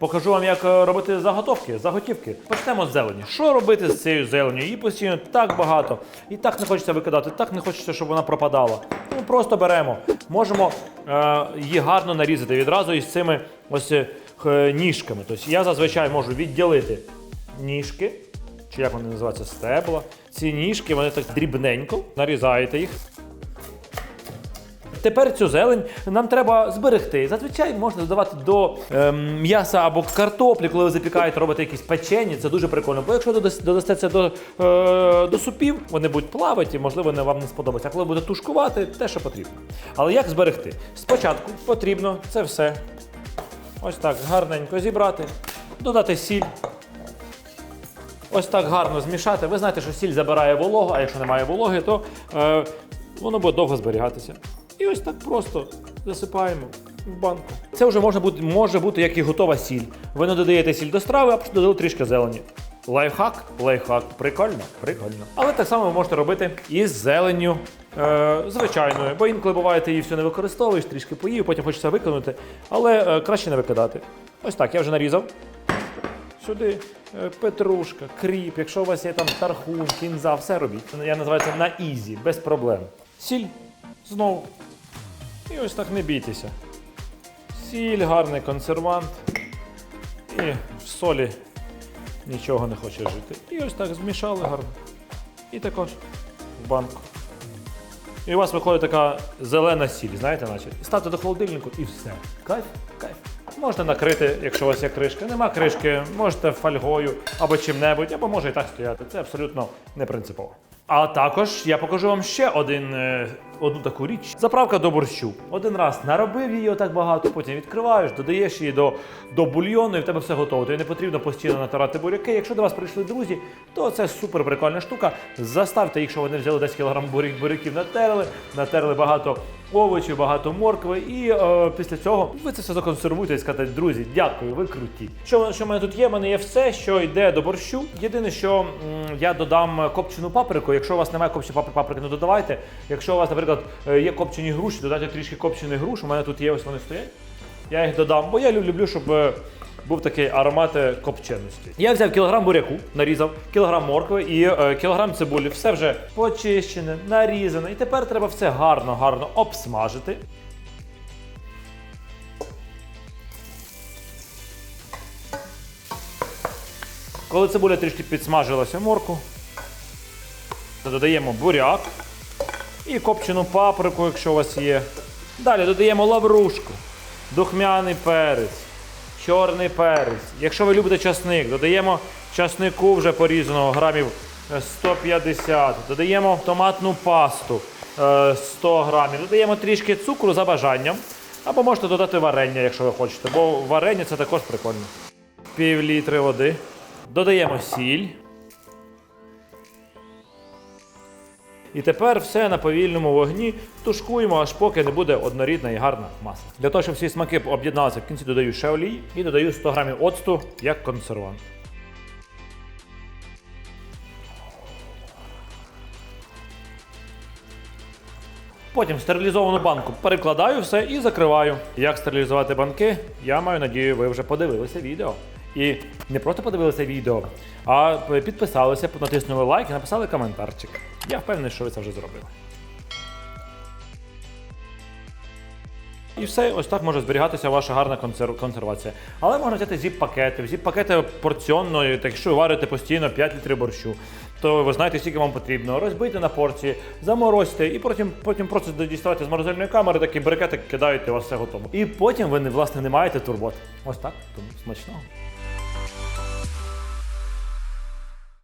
Покажу вам, як е, робити заготовки, заготівки. Почнемо з зелені. Що робити з цією зеленю? Її постійно так багато. І так не хочеться викидати, так не хочеться, щоб вона пропадала. Ну просто беремо. Можемо е, її гарно нарізати відразу із цими ось е, ніжками. Тобто я зазвичай можу відділити ніжки, чи як вони називаються, стебла. Ці ніжки, вони так дрібненько, нарізаєте їх. Тепер цю зелень нам треба зберегти. Зазвичай можна додавати до ем, м'яса або картоплі, коли ви запікаєте, робите якісь печені. Це дуже прикольно. Бо якщо додасте це до, е, до супів, вони будуть плавати, і, можливо, не вам не сподобається. А коли будете тушкувати, те, що потрібно. Але як зберегти? Спочатку потрібно це все ось так гарненько зібрати, додати сіль. Ось так гарно змішати. Ви знаєте, що сіль забирає вологу, а якщо немає вологи, то е, воно буде довго зберігатися. І ось так просто засипаємо в банку. Це вже можна бути, може бути як і готова сіль. Ви не додаєте сіль до страви, а просто додали трішки зелені. Лайфхак, лайфхак, прикольно, прикольно. Але так само ви можете робити із зеленню е, звичайною, бо інколи буває, ти її всю не використовуєш, трішки поїв, потім хочеться викинути, але е, краще не викидати. Ось так, я вже нарізав. Сюди е, петрушка, кріп, якщо у вас є там тархун, кінза, все робіть. Я називаю це на ізі, без проблем. Сіль знову. І ось так не бійтеся. Сіль, гарний консервант. І в солі нічого не хоче жити. І ось так змішали гарно. І також в банку. І у вас виходить така зелена сіль, знаєте, наче. Ставте до холодильнику і все. Кайф, кайф. Можна накрити, якщо у вас є кришка. Нема кришки, можете фольгою або чим-небудь, або може і так стояти. Це абсолютно не принципово. А також я покажу вам ще один, е, одну таку річ. Заправка до борщу. Один раз наробив її отак багато, потім відкриваєш, додаєш її до, до бульйону і в тебе все готово. Тобі не потрібно постійно натирати буряки. Якщо до вас прийшли друзі, то це супер прикольна штука. Заставте їх, що вони взяли 10 кг буряків, натерли, натерли багато овочів, багато моркви, і е, після цього ви це все законсервуєте і скажете, друзі, дякую, ви круті. Що, що в мене тут є? У мене є все, що йде до борщу. Єдине, що м, я додам копчену паприку. Якщо у вас немає копченої папри- паприки, не додавайте. Якщо у вас, наприклад, е, є копчені груші, додайте трішки копчених груш. У мене тут є, ось вони стоять. Я їх додам, бо я люблю, щоб е, був такий аромат е, копченості. Я взяв кілограм буряку, нарізав, кілограм моркви і е, кілограм цибулі. Все вже почищене, нарізане. І тепер треба все гарно, гарно обсмажити. Коли цибуля трішки підсмажилася морку, додаємо буряк і копчену паприку, якщо у вас є. Далі додаємо лаврушку, духмяний перець, чорний перець. Якщо ви любите часник, додаємо часнику вже порізаного грамів е, 150. Додаємо томатну пасту е, 100 грамів. Додаємо трішки цукру за бажанням. Або можете додати варення, якщо ви хочете, бо варення це також прикольно. Пів літри води. Додаємо сіль. І тепер все на повільному вогні тушкуємо, аж поки не буде однорідна і гарна маса. Для того, щоб всі смаки об'єдналися, в кінці додаю ще олії і додаю 100 грамів оцту як консервант. Потім стерилізовану банку перекладаю все і закриваю. Як стерилізувати банки, я маю надію, ви вже подивилися відео. І не просто подивилися відео, а підписалися, натиснули лайк і написали коментарчик. Я впевнений, що ви це вже зробили. І все, ось так може зберігатися ваша гарна консерв- консервація. Але можна взяти зіп-пакети. Зіп-пакети порціонно, якщо ви варите постійно 5 літрів борщу, то ви знаєте, скільки вам потрібно. Розбийте на порції, заморозьте, і потім, потім просто діставайте з морозильної камери, такі брикети кидаєте, у вас все готово. І потім ви власне не маєте турбот. Ось так, тому смачного.